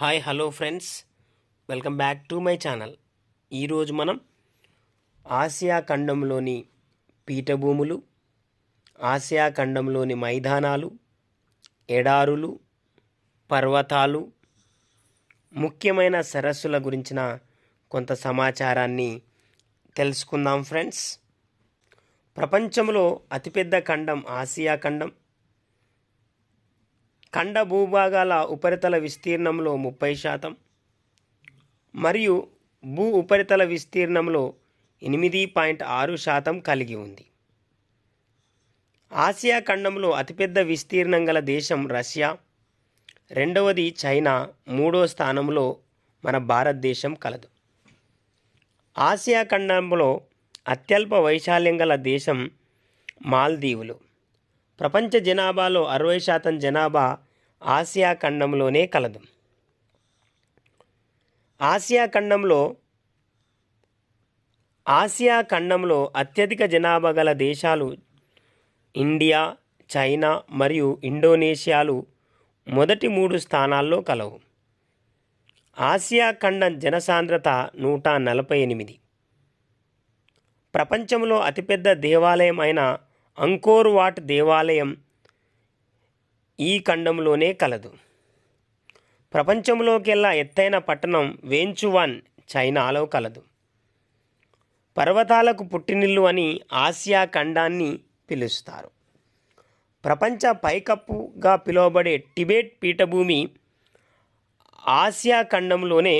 Hi hello friends. Welcome back to my channel. ఈరోజు మనం Asia ఖండంలోని పీఠభూములు Asia ఖండంలోని మైదానాలు ఎడారులు పర్వతాలు ముఖ్యమైన సరస్సుల గురించిన కొంత సమాచారాన్ని తెలుసుకుందాం ఫ్రెండ్స్. ప్రపంచంలో అతిపెద్ద ఖండం ఆసియా ఖండం. ఖండ భూభాగాల ఉపరితల విస్తీర్ణంలో ముప్పై శాతం మరియు భూ ఉపరితల విస్తీర్ణంలో ఎనిమిది పాయింట్ ఆరు శాతం కలిగి ఉంది. ఆసియా ఖండంలో అతిపెద్ద విస్తీర్ణం గల దేశం రష్యా. రెండవది చైనా. మూడో స్థానంలో మన భారతదేశం కలదు. ఆసియా ఖండంలో అత్యల్ప వైశాల్యం గల దేశం మాల్దీవులు. ప్రపంచ జనాభాలో అరవై శాతం జనాభా ఆసియా ఖండంలోనే కలదు. ఆసియా ఖండంలో ఆసియా ఖండంలో అత్యధిక జనాభా గల దేశాలు ఇండియా చైనా మరియు ఇండోనేషియాలు మొదటి మూడు స్థానాల్లో కలవు. ఆసియా ఖండం జనసాంద్రత నూట నలభై ఎనిమిది. ప్రపంచంలో అతిపెద్ద దేవాలయం అయిన అంకోర్ వాట్ దేవాలయం ఈ ఖండంలోనే కలదు. ప్రపంచంలోకెల్లా ఎత్తైన పట్టణం వేంచువాన్ చైనాలో కలదు. పర్వతాలకు పుట్టినిల్లు అని ఆసియా ఖండాన్ని పిలుస్తారు. ప్రపంచ పైకప్పుగా పిలువబడే టిబెట్ పీఠభూమి ఆసియా ఖండంలోనే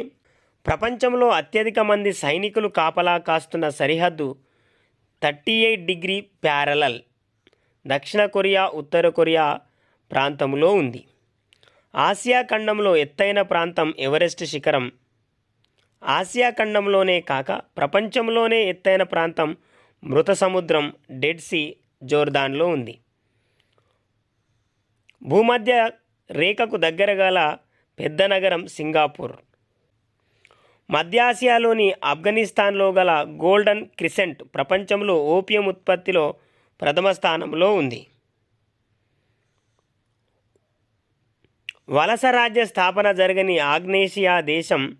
ప్రపంచంలో అత్యధిక మంది సైనికులు కాపలా కాస్తున్న సరిహద్దు థర్టీ ఎయిట్ డిగ్రీ ప్యారలల్ దక్షిణ కొరియా ఉత్తర కొరియా ప్రాంతంలో ఉంది. ఆసియా ఖండంలో ఎత్తైన ప్రాంతం ఎవరెస్ట్ శిఖరం. ఆసియా ఖండంలోనే కాక ప్రపంచంలోనే ఎత్తైన ప్రాంతం మృత సముద్రం డెడ్ సీ జోర్దాన్లో ఉంది. భూమధ్య రేఖకు దగ్గర గల పెద్ద నగరం సింగాపూర్. మధ్యాసియాలోని ఆఫ్ఘనిస్తాన్లో గల గోల్డెన్ క్రిసెంట్ ప్రపంచంలో ఓపియం ఉత్పత్తిలో ప్రథమ స్థానంలో ఉంది. వలస రాజ్య స్థాపన జరగని ఆగ్నేషియా దేశం.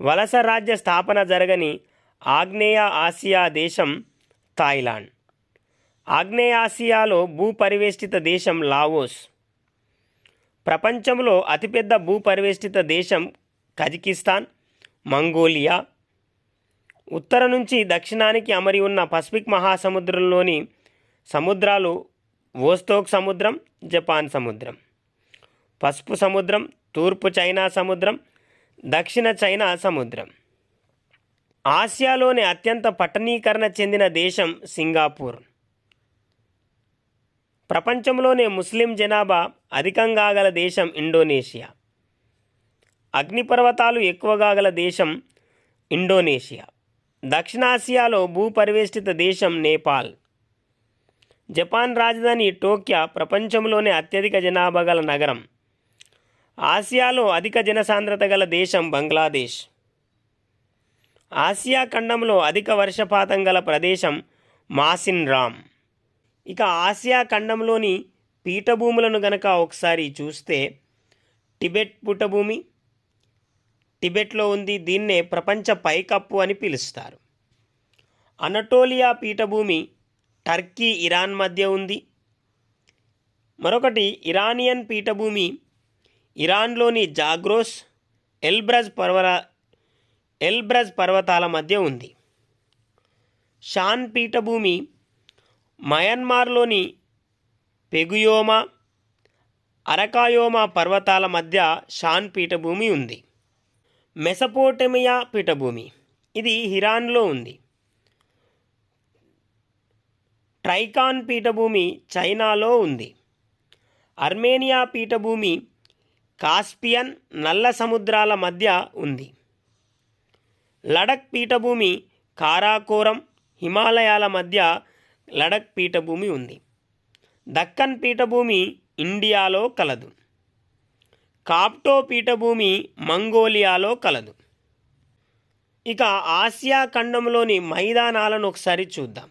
వలస రాజ్య స్థాపన జరగని ఆగ్నేయ ఆసియా దేశం థాయిలాండ్. ఆగ్నేయాసియాలో భూపరివేష్టిత దేశం లావోస్. ప్రపంచంలో అతిపెద్ద భూపరివేష్టిత దేశం కజకిస్తాన్ మంగోలియా. ఉత్తర నుంచి దక్షిణానికి అమరి ఉన్న పసిఫిక్ మహాసముద్రంలోని సముద్రాలు వోస్తోక్ సముద్రం జపాన్ సముద్రం. పసుపు సముద్రం తూర్పు చైనా సముద్రం దక్షిణ చైనా సముద్రం. ఆసియాలోని అత్యంత పట్టణీకరణ చెందిన దేశం సింగాపూర్. ప్రపంచంలోనే ముస్లిం జనాభా అధికంగా గల దేశం ఇండోనేషియా. అగ్నిపర్వతాలు ఎక్కువగా గల దేశం ఇండోనేషియా. దక్షిణాసియాలో భూపరివేష్టిత దేశం నేపాల్. జపాన్ రాజధాని టోక్యా ప్రపంచంలోనే అత్యధిక జనాభా గల నగరం. ఆసియాలో అధిక జనసాంద్రత గల దేశం బంగ్లాదేశ్. ఆసియా ఖండంలో అధిక వర్షపాతం గల ప్రదేశం మాసిన్ రామ్. ఇక ఆసియా ఖండంలోని పీఠభూములను గనక ఒకసారి చూస్తే టిబెట్ పుటభూమి టిబెట్లో ఉంది దీన్నే ప్రపంచ పైకప్పు అని పిలుస్తారు. అనటోలియా పీఠభూమి టర్కీ ఇరాన్ మధ్య ఉంది. మరొకటి ఇరానియన్ పీఠభూమి ఇరాన్లోని జాగ్రోస్ ఎల్బ్రజ్ పర్వత ఎల్బ్రజ్ పర్వతాల మధ్య ఉంది. షాన్ పీఠభూమి మయన్మార్లోని పెగుయోమా అరకాయోమా పర్వతాల మధ్య షాన్ పీఠభూమి ఉంది. మెసపోటమియా పీఠభూమి. ఇది హిరాన్లో ఉంది. ట్రైకాన్ పీఠభూమి చైనాలో ఉంది. అర్మేనియా పీఠభూమి కాస్పియన్ నల్ల సముద్రాల మధ్య ఉంది. లడక్ పీఠభూమి కారాకోరం హిమాలయాల మధ్య లడక్ పీఠభూమి ఉంది. దక్కన్ పీఠభూమి ఇండియాలో కలదు. కాప్టో పీఠభూమి మంగోలియాలో కలదు. ఇక ఆసియా ఖండంలోని మైదానాలను ఒకసారి చూద్దాం.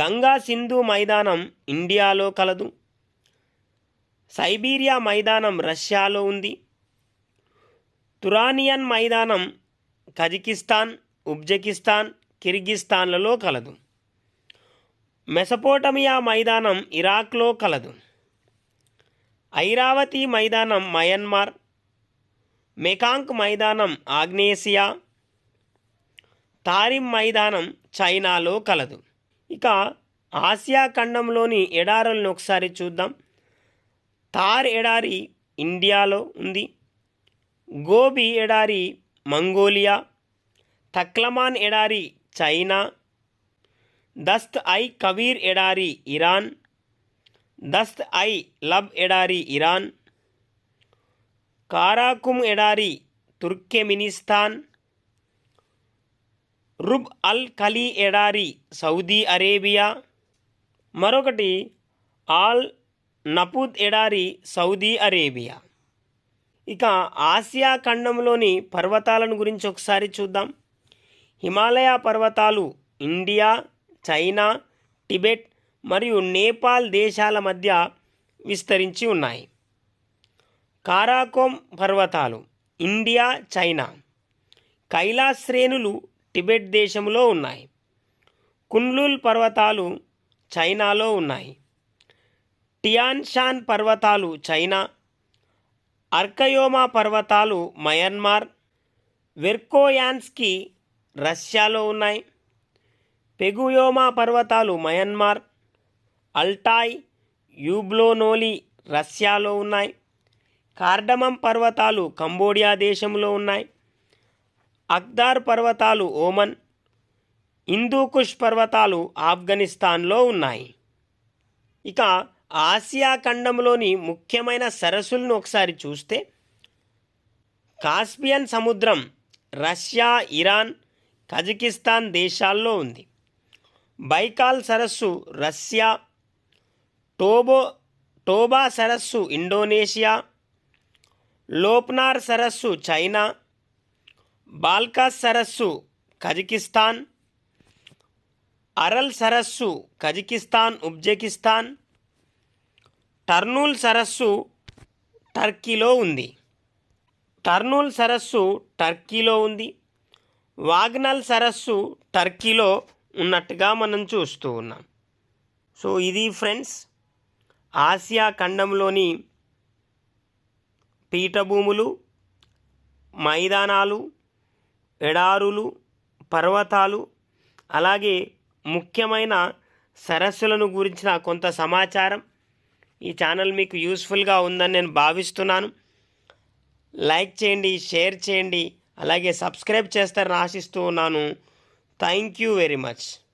గంగా సింధు మైదానం ఇండియాలో కలదు. సైబీరియా మైదానం రష్యాలో ఉంది. తురానియన్ మైదానం కజకిస్తాన్ ఉజ్బెకిస్తాన్ కిర్గిస్తాన్లలో కలదు. మెసపోటమియా మైదానం ఇరాక్లో కలదు. ఐరావతి మైదానం మయన్మార్ మెకాంక్ మైదానం ఆగ్నేసియా తారిం మైదానం చైనాలో కలదు. ఇక ఆసియా ఖండంలోని ఎడారులను ఒకసారి చూద్దాం. తార్ ఎడారి ఇండియాలో ఉంది. గోబి ఎడారి మంగోలియా. తక్లమాన్ ఎడారి చైనా. దస్త్ ఐ కబీర్ ఎడారి ఇరాన్. దస్త్ ఐ లబ్ ఎడారి ఇరాన్. కారాకుమ్ ఎడారి తుర్కెమినిస్తాన్. రుబ్ అల్ ఖలీ ఎడారి సౌదీ అరేబియా. మరొకటి ఆల్ నపుద్ ఎడారి సౌదీ అరేబియా. ఇక ఆసియా ఖండంలోని పర్వతాలను గురించి ఒకసారి చూద్దాం. హిమాలయ పర్వతాలు ఇండియా చైనా టిబెట్ మరియు నేపాల్ దేశాల మధ్య విస్తరించి ఉన్నాయి. కారాకోమ్ పర్వతాలు ఇండియా చైనా. కైలాస్ శ్రేణులు టిబెట్ దేశంలో ఉన్నాయి. కున్లుల్ పర్వతాలు చైనాలో ఉన్నాయి. టియాన్షాన్ పర్వతాలు చైనా అర్కయోమా పర్వతాలు మయన్మార్ వెర్కోయాన్స్కి రష్యాలో ఉన్నాయి. పెగుయోమా పర్వతాలు మయన్మార్ అల్టాయ్ యూబ్లోనోలి రష్యాలో ఉన్నాయి. కార్డమం పర్వతాలు కంబోడియా దేశంలో ఉన్నాయి. అక్దార్ పర్వతాలు ఓమన్ హిందూకుష్ పర్వతాలు ఆఫ్ఘనిస్తాన్లో ఉన్నాయి. ఇక ఆసియా ఖండంలోని ముఖ్యమైన సరస్సులను ఒకసారి చూస్తే కాస్పియన్ సముద్రం రష్యా ఇరాన్ కజకిస్తాన్ దేశాల్లో ఉంది. బైకాల్ సరస్సు రష్యా టోబో టోబా సరస్సు ఇండోనేషియా లోప్నార్ సరస్సు చైనా బాల్కాస్ సరస్సు కజకిస్తాన్ అరల్ సరస్సు కజకిస్తాన్ ఉజ్బెకిస్తాన్ టర్నూల్ సరస్సు టర్కీలో ఉంది. టర్నూల్ సరస్సు టర్కీలో ఉంది. వాగ్నల్ సరస్సు టర్కీలో ఉన్నట్టుగా మనం చూస్తూ ఉన్నాం. సో ఇది ఫ్రెండ్స్ ఆసియా ఖండంలోని పీఠభూములు మైదానాలు ఎడారులు పర్వతాలు అలాగే ముఖ్యమైన సరస్సులను గురించిన కొంత సమాచారం ఈ ఛానల్ మీకు యూస్ఫుల్గా ఉందని నేను భావిస్తున్నాను. లైక్ చేయండి షేర్ చేయండి అలాగే సబ్స్క్రైబ్ చేస్తారని ఆశిస్తూ ఉన్నాను. Thank you very much.